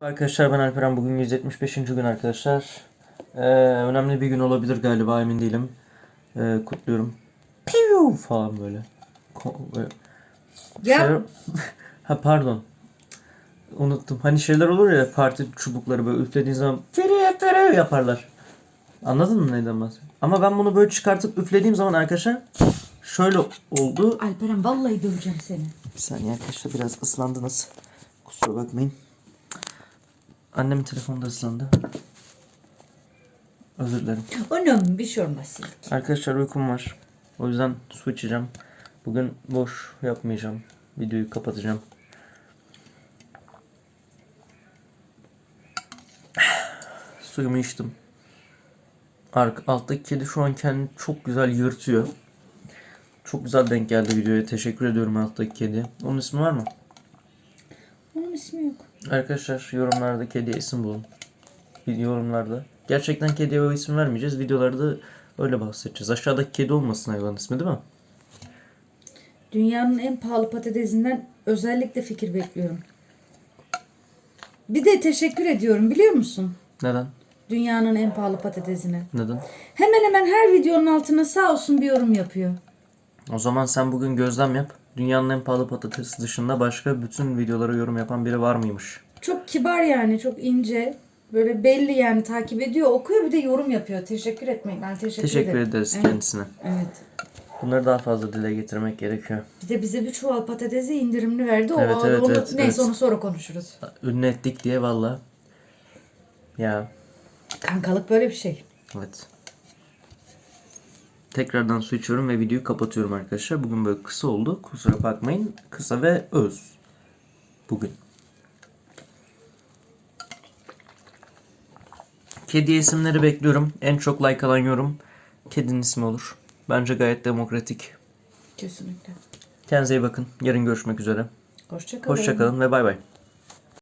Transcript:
Arkadaşlar ben Alperen bugün 175. gün arkadaşlar. Ee, önemli bir gün olabilir galiba emin değilim. Ee, kutluyorum. Piu falan böyle. Ko- böyle. Ya Şeyler- ha pardon. Unuttum. Hani şeyler olur ya parti çubukları böyle üflediğin zaman fere fere yaparlar. Anladın mı neyden bahsediyorum? Ama ben bunu böyle çıkartıp üflediğim zaman arkadaşlar şöyle oldu. Alperen vallahi döveceğim seni. Bir saniye arkadaşlar biraz ıslandınız. Kusura bakmayın. Annemin telefonu da ıslandı. Özür dilerim. Onun bir şey olmaz. Arkadaşlar uykum var. O yüzden su içeceğim. Bugün boş yapmayacağım. Videoyu kapatacağım. Suyumu içtim. Ark, alttaki kedi şu an kendini çok güzel yırtıyor. Çok güzel denk geldi videoya. Teşekkür ediyorum alttaki kedi. Onun ismi var mı? İsmi yok. Arkadaşlar yorumlarda kediye isim bulun. Yorumlarda. Gerçekten kediye o isim vermeyeceğiz. Videolarda öyle bahsedeceğiz. Aşağıdaki kedi olmasın hayvan ismi değil mi? Dünyanın en pahalı patatesinden özellikle fikir bekliyorum. Bir de teşekkür ediyorum biliyor musun? Neden? Dünyanın en pahalı patatesine. Neden? Hemen hemen her videonun altına sağ olsun bir yorum yapıyor. O zaman sen bugün gözlem yap. Dünyanın en pahalı patatesi dışında başka bütün videolara yorum yapan biri var mıymış? Çok kibar yani çok ince. Böyle belli yani takip ediyor, okuyor bir de yorum yapıyor. Teşekkür etmeyin. Ben teşekkür, Teşekkür ederim. ederiz Evet. kendisine. Evet. Bunları daha fazla dile getirmek gerekiyor. Bir de bize bir çuval patatesi indirimli verdi. O, Evet, evet, onu, evet, neyse evet. onu sonra konuşuruz. Ünlü ettik diye valla. Ya Kankalık böyle bir şey. evet. Tekrardan su içiyorum ve videoyu kapatıyorum arkadaşlar. Bugün böyle kısa oldu. Kusura bakmayın. Kısa ve öz. Bugün. Kedi isimleri bekliyorum. En çok like alan yorum kedinin ismi olur. Bence gayet demokratik. Kesinlikle. Kendinize iyi bakın. Yarın görüşmek üzere. Hoşçakalın. Hoşçakalın ve bay bay.